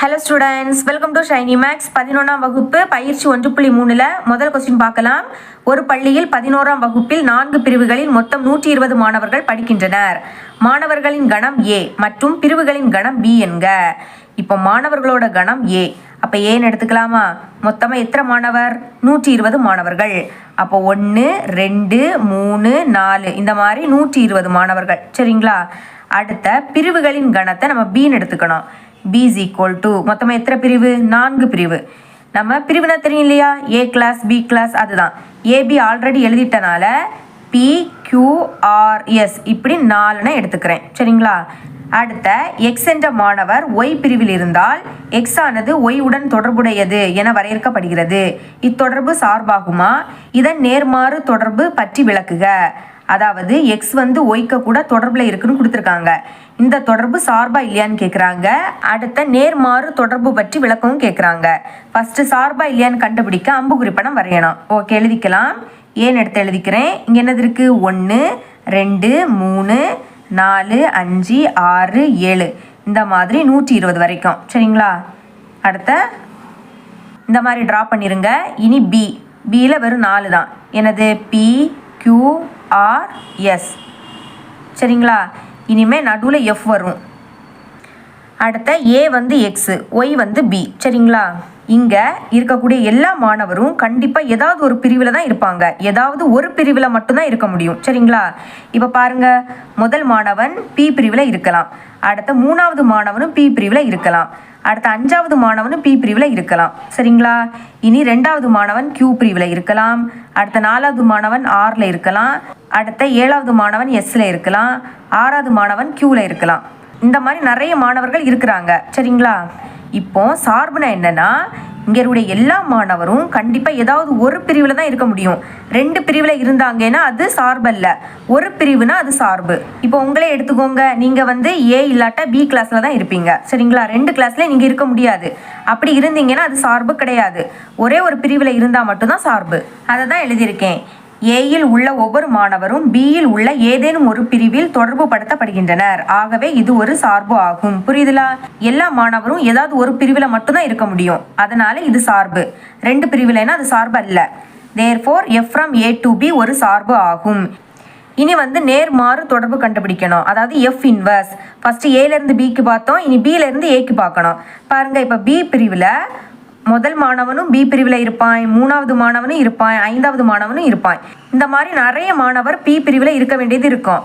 Hello students welcome to Shiny Max பதினொன்றாம் வகுப்பு பயிற்சி ஒன்று புள்ளி மூணில் முதல் கொஸ்டின் பார்க்கலாம். ஒரு பள்ளியில் பதினோராம் வகுப்பில் நான்கு பிரிவுகளில் மொத்தம் நூற்றி இருபது மாணவர்கள் படிக்கின்றனர். மாணவர்களின் கணம் ஏ மற்றும் பிரிவுகளின் கணம் பி என்க. இப்போ மாணவர்களோட கணம் ஏ அப்போ ஏன்னு எடுத்துக்கலாமா? மொத்தமாக எத்தனை மாணவர்? நூற்றி இருபது மாணவர்கள். அப்போ ஒன்று ரெண்டு மூணு நாலு. இந்த மாதிரி நூற்றி இருபது மாணவர்கள். சரிங்களா? அடுத்த பிரிவுகளின் கணத்தை நம்ம பின்னு எடுத்துக்கணும். பிஇஸ் ஈக்குவல் டு மொத்தமாக எத்தனை பிரிவு? நான்கு பிரிவு. நம்ம பிரிவுனா தெரியும் இல்லையா? ஏ கிளாஸ் பி கிளாஸ் அதுதான். ஏபி ஆல்ரெடி எழுதிட்டனால பி கியூஆர்எஸ் இப்படி நாலுன்னு எடுத்துக்கிறேன். சரிங்களா? அடுத்த எக்ஸ் என்ற மாணவர் ஒய் பிரிவில் இருந்தால் எக்ஸ் ஆனது ஒய் உடன் தொடர்புடையது என வரையறுக்கப்படுகிறது. இத்தொடர்பு சார்பாகுமா? இதன் நேர்மாறு தொடர்பு பற்றி விளக்குக. அதாவது எக்ஸ் வந்து ஒய்க்க கூட தொடர்பில் இருக்குன்னு கொடுத்துருக்காங்க. இந்த தொடர்பு சார்பா இல்லையான்னு கேட்குறாங்க அடுத்த நேர்மாறு தொடர்பு பற்றி விளக்கமும் கேட்குறாங்க ஃபர்ஸ்ட் சார்பா இல்லையான்னு கண்டுபிடிக்க அம்பு குறிப்படம் வரையணும். ஓகே எழுதிக்கலாம். ஏன்னு எடுத்து எழுதிக்கிறேன்? இங்கே என்னது இருக்குது ஒன்று ரெண்டு மூணு நாலு அஞ்சு ஆறு ஏழு. இந்த மாதிரி நூற்றி இருபது வரைக்கும். சரிங்களா? அடுத்த. இந்த மாதிரி ட்ரா பண்ணிடுங்க இனி பி பியில் வெறும் நாலு தான். எனது பி கியூ ஆர் எஸ் சரிங்களா? இனிமேல் நடுவில் எஃப் வரும். அடுத்த ஏ வந்து எக்ஸு ஒய் வந்து பி சரிங்களா? இங்கே இருக்கக்கூடிய எல்லா மாணவரும் கண்டிப்பாக ஏதாவது ஒரு பிரிவில் தான் இருப்பாங்க. ஏதாவது ஒரு பிரிவில் மட்டும்தான் இருக்க முடியும். சரிங்களா? இப்போ பாருங்கள் முதல் மாணவன் பி பிரிவில் இருக்கலாம். அடுத்த மூணாவது மாணவனும் பி பிரிவில் இருக்கலாம். அடுத்த அஞ்சாவது மாணவன் பி பிரிவில் இருக்கலாம். சரிங்களா? இனி ரெண்டாவது மாணவன் கியூ பிரிவில் இருக்கலாம். அடுத்த நாலாவது மாணவன் ஆறில் இருக்கலாம். அடுத்த ஏழாவது மாணவன் எஸ்ல இருக்கலாம். ஆறாவது மாணவன் கியூவில் இருக்கலாம். இந்த மாதிரி நிறைய மாணவர்கள் இருக்கிறாங்க. சரிங்களா? இப்போ சார்புனா என்னன்னா இங்கே எல்லா மாணவரும் கண்டிப்பாக ஏதாவது ஒரு பிரிவில் தான் இருக்க முடியும். ரெண்டு பிரிவில் இருந்தாங்கன்னா அது சார்பல்ல. ஒரு பிரிவுனா அது சார்பு. இப்போ உங்களே எடுத்துக்கோங்க. நீங்கள் வந்து ஏ இல்லாட்டா பி கிளாஸில் தான் இருப்பீங்க. சரிங்களா? ரெண்டு கிளாஸில் நீங்கள் இருக்க முடியாது. அப்படி இருந்தீங்கன்னா அது சார்பு கிடையாது. ஒரே ஒரு பிரிவில் இருந்தால் மட்டும்தான் சார்பு. அதை தான் எழுதியிருக்கேன். ஏயில் உள்ள ஒவ்வொரு மாணவரும் பியில் உள்ள ஏதேனும் ஒரு பிரிவில் தொடர்பு படுத்தப்படுகின்றனர். ஆகவே இது ஒரு சார்பு ஆகும். புரியுதுலா? எல்லா மாணவரும் ஏதாவது ஒரு பிரிவில் மட்டும்தான் இருக்க முடியும். அதனால இது சார்பு. ரெண்டு பிரிவில்னா அது சார்பு அல்ல therefore F from A to B ஒரு சார்பு ஆகும். இனி வந்து நேர்மாறு தொடர்பு கண்டுபிடிக்கணும். அதாவது எஃப் இன்வர்ஸ் ஃபஸ்ட்டு ஏலேருந்து பிக்கு பார்த்தோம். இனி பியிலேருந்து ஏக்கு பார்க்கணும். பாருங்கள் இப்போ பி பிரிவில் முதல் மாணவனும் பி பிரிவில் இருப்பான் மூணாவது மாணவனும் இருப்பான் ஐந்தாவது மாணவனும் இருப்பான் இந்த மாதிரி நிறைய மாணவர் பி பிரிவில் இருக்க வேண்டியது இருக்கும்.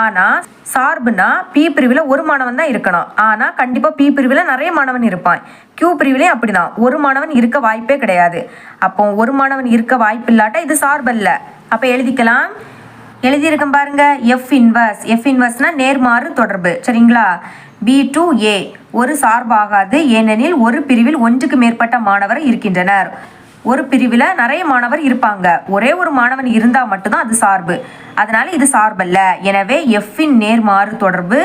ஆனால் சார்புனா பி பிரிவில் ஒரு மாணவன் தான் இருக்கணும். ஆனால் கண்டிப்பாக பி பிரிவில் நிறைய மாணவன் இருப்பான் கியூ பிரிவிலையும் அப்படிதான். ஒரு மாணவன் இருக்க வாய்ப்பே கிடையாது. அப்போ ஒரு மாணவன் இருக்க வாய்ப்பு இல்லாட்டா இது சார்பல்ல அப்போ எழுதிக்கலாம். எழுதியிருக்கேன் பாருங்க எஃப் இன்வர்ஸ் எஃப் இன்வர்ஸ்னால் நேர்மாறு தொடர்பு. சரிங்களா? பி டு ஏ ஒரு சார்பாகாது ஏனெனில் ஒரு பிரிவில் ஒன்றுக்கு மேற்பட்ட மாணவர் இருக்கின்றனர். ஒரு பிரிவில் நிறைய மாணவர் இருப்பாங்க. ஒரே ஒரு மாணவன் இருந்தால் மட்டும்தான் அது சார்பு. அதனால இது சார்பல்ல. எனவே எஃப்இன் நேர்மாறு தொடர்பு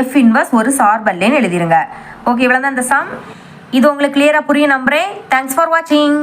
எஃப் இன்வர்ஸ் ஒரு சார்பல்லேன்னு எழுதிருங்க. ஓகே இவ்வளோ தான் இந்த சம் இது உங்களுக்கு கிளியராக புரிய நம்புறேன் தேங்க்ஸ் ஃபார் வாட்சிங்